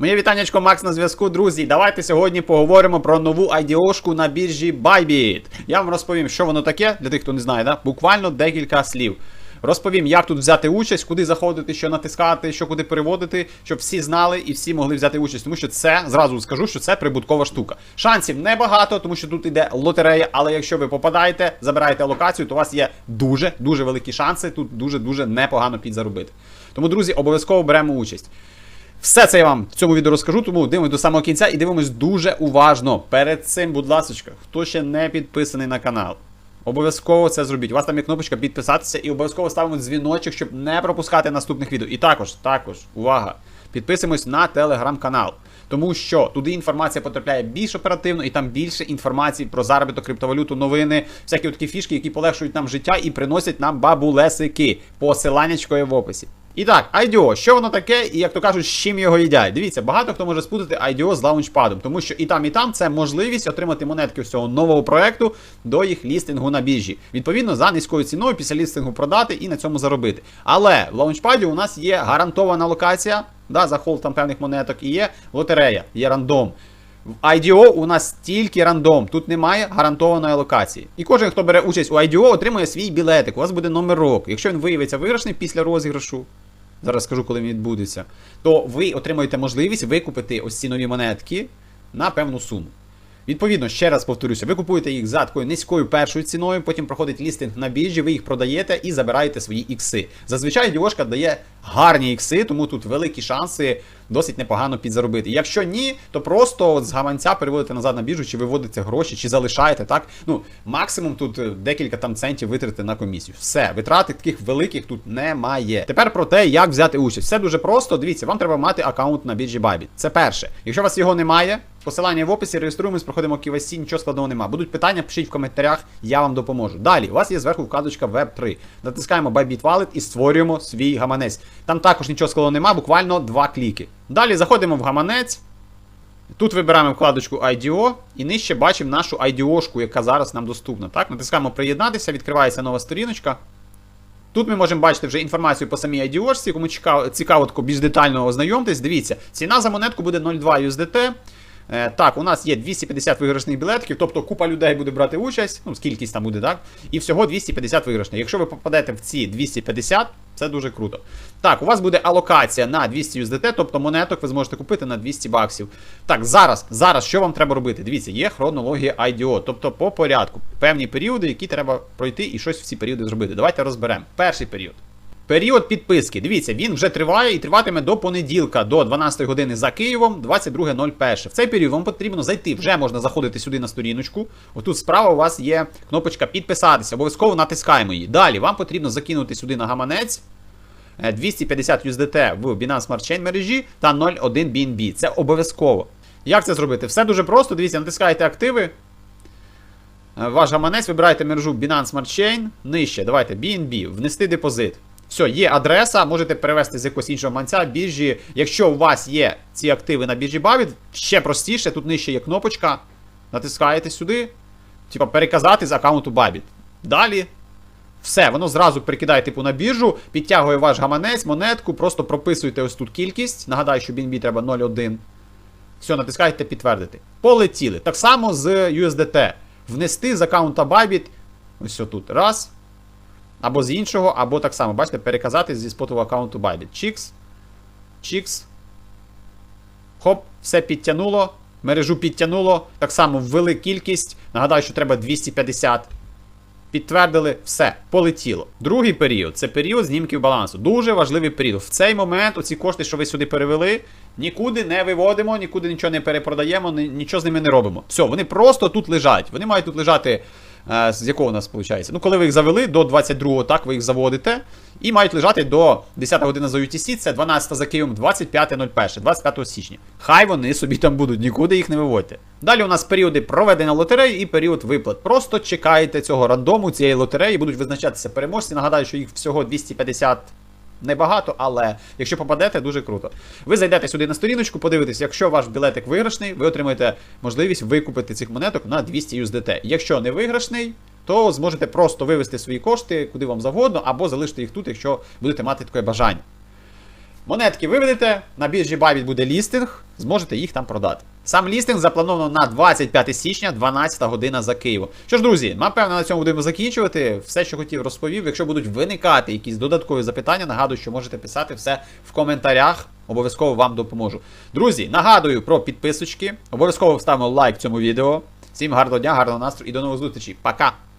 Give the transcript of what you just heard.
Моє вітаннячко Макс на зв'язку, друзі. Давайте сьогодні поговоримо про нову IDO-шку на біржі Bybit. Я вам розповім, що воно таке, для тих, хто не знає, да? буквально декілька слів. Розповім, як тут взяти участь, куди заходити, що натискати, що куди переводити, щоб всі знали і всі могли взяти участь. Тому що це зразу скажу, що це прибуткова штука. Шансів небагато, тому що тут іде лотерея. Але якщо ви попадаєте, забираєте локацію, то у вас є дуже дуже великі шанси. Тут дуже дуже непогано підзаробити. Тому, друзі, обов'язково беремо участь. Все це я вам в цьому відео розкажу, тому дивимось до самого кінця і дивимось дуже уважно. Перед цим, будь ласка, хто ще не підписаний на канал. Обов'язково це зробіть. У вас там є кнопочка підписатися і обов'язково ставимо дзвіночок, щоб не пропускати наступних відео. І також, також, увага! Підписуємось на телеграм-канал. Тому що туди інформація потрапляє більш оперативно, і там більше інформації про заробіток, криптовалюту, новини, всякі такі фішки, які полегшують нам життя і приносять нам бабулесики. Посиланнячко є в описі. І так, IDO, що воно таке, і як то кажуть, з чим його їдять. Дивіться, багато хто може спутати IDO з лаунчпадом, тому що і там, і там це можливість отримати монетки з цього нового проекту до їх лістингу на біржі. Відповідно, за низькою ціною після лістингу продати і на цьому заробити. Але в лаунчпаді у нас є гарантована локація, да, за холд там певних монеток, і є лотерея, є рандом. В IDO у нас тільки рандом, тут немає гарантованої локації. І кожен, хто бере участь у IDO, отримує свій білетик. У вас буде номерок. Якщо він виявиться виграшний після розіграшу, зараз скажу, коли він відбудеться, то ви отримаєте можливість викупити ось ці нові монетки на певну суму. Відповідно, ще раз повторюся, ви купуєте їх за такою низькою першою ціною, потім проходить лістинг на біржі, ви їх продаєте і забираєте свої ікси. Зазвичай діошка дає гарні ікси, тому тут великі шанси досить непогано підзаробити. Якщо ні, то просто от з гаманця переводите назад на біржу, чи виводите гроші, чи залишаєте так. Ну, максимум тут е, декілька там центів витратити на комісію. Все, витрати таких великих тут немає. Тепер про те, як взяти участь. Все дуже просто. Дивіться, вам треба мати аккаунт на біржі Bybit. Це перше. Якщо у вас його немає. Посилання в описі, реєструємось, проходимо KYC, нічого складного нема. Будуть питання, пишіть в коментарях, я вам допоможу. Далі, у вас є зверху вкладочка Web3. Натискаємо Bybit Wallet і створюємо свій гаманець. Там також нічого складного нема, буквально два кліки. Далі заходимо в гаманець. Тут вибираємо вкладочку IDO і нижче бачимо нашу IDO-шку, яка зараз нам доступна. Так, Натискаємо приєднатися, відкривається нова сторіночка. Тут ми можемо бачити вже інформацію по самій IDO-шці, кому цікаво, цікаво більш детально ознайомтесь. Дивіться, ціна за монетку буде 0,2 USDT. Е, так, у нас є 250 виграшних білетиків, тобто купа людей буде брати участь, ну, скількись там буде, так? І всього 250 виграшних. Якщо ви попадете в ці 250, це дуже круто. Так, у вас буде алокація на 200 USDT, тобто монеток ви зможете купити на 200 баксів. Так, зараз, зараз що вам треба робити? Дивіться, є хронологія IDO, тобто по порядку. Певні періоди, які треба пройти і щось в ці періоди зробити. Давайте розберемо. Перший період. Період підписки. Дивіться, він вже триває і триватиме до понеділка, до 12 години за Києвом, 22.01. В цей період вам потрібно зайти. Вже можна заходити сюди на сторіночку. Отут справа у вас є кнопочка підписатися. Обов'язково натискаємо її. Далі вам потрібно закинути сюди на гаманець. 250 USDT в Binance Smart Chain мережі та 0,1 BNB. Це обов'язково. Як це зробити? Все дуже просто. Дивіться, натискаєте активи. Е, Ваш гаманець, вибираєте мережу Binance Smart Chain. Нижче. Давайте BNB, внести депозит. Все, є адреса, можете перевести з якогось іншого манця біржі. Якщо у вас є ці активи на біржі Bybit, ще простіше, тут нижче є кнопочка. Натискаєте сюди, типа переказати з аккаунту Bybit. Далі. Все, воно зразу перекидає типу на біржу, підтягує ваш гаманець, монетку, просто прописуєте ось тут кількість. Нагадаю, що BNB треба 0,1. Все, натискаєте підтвердити. Полетіли. Так само з USDT. Внести з аккаунта Bybit. Ось тут. Раз. Або з іншого, або так само, бачите, переказати зі спотового аккаунту Bybit. Чікс. Чікс. Хоп, все підтягнуло. Мережу підтягнуло. Так само ввели кількість. Нагадаю, що треба 250. Підтвердили, все, полетіло. Другий період це період знімків балансу. Дуже важливий період. В цей момент оці кошти, що ви сюди перевели, нікуди не виводимо, нікуди нічого не перепродаємо, нічого з ними не робимо. Все, вони просто тут лежать. Вони мають тут лежати. Е, З якого у нас виходить? Ну, коли ви їх завели до 22-го, так, ви їх заводите. І мають лежати до 10 година за UTC, це 12 за Києвом, 25.01, 25 січня. Хай вони собі там будуть, нікуди їх не виводьте. Далі у нас періоди проведення лотереї і період виплат. Просто чекайте цього рандому, цієї лотереї, будуть визначатися переможці. Нагадаю, що їх всього 250 Небагато, але якщо попадете, дуже круто. Ви зайдете сюди на сторіночку, подивитесь, якщо ваш білетик виграшний, ви отримаєте можливість викупити цих монеток на 200 USDT. Якщо не виграшний, то зможете просто вивести свої кошти куди вам завгодно, або залишити їх тут, якщо будете мати таке бажання. Монетки виведете, на біржі Bybit буде лістинг, зможете їх там продати. Сам лістинг заплановано на 25 січня, 12 година за Києвом. Що ж, друзі, напевно, на цьому будемо закінчувати. Все, що хотів, розповів. Якщо будуть виникати якісь додаткові запитання, нагадую, що можете писати все в коментарях. Обов'язково вам допоможу. Друзі, нагадую про підписочки. Обов'язково ставимо лайк цьому відео. Всім гарного дня, гарного настрою і до нових зустрічей. Пока!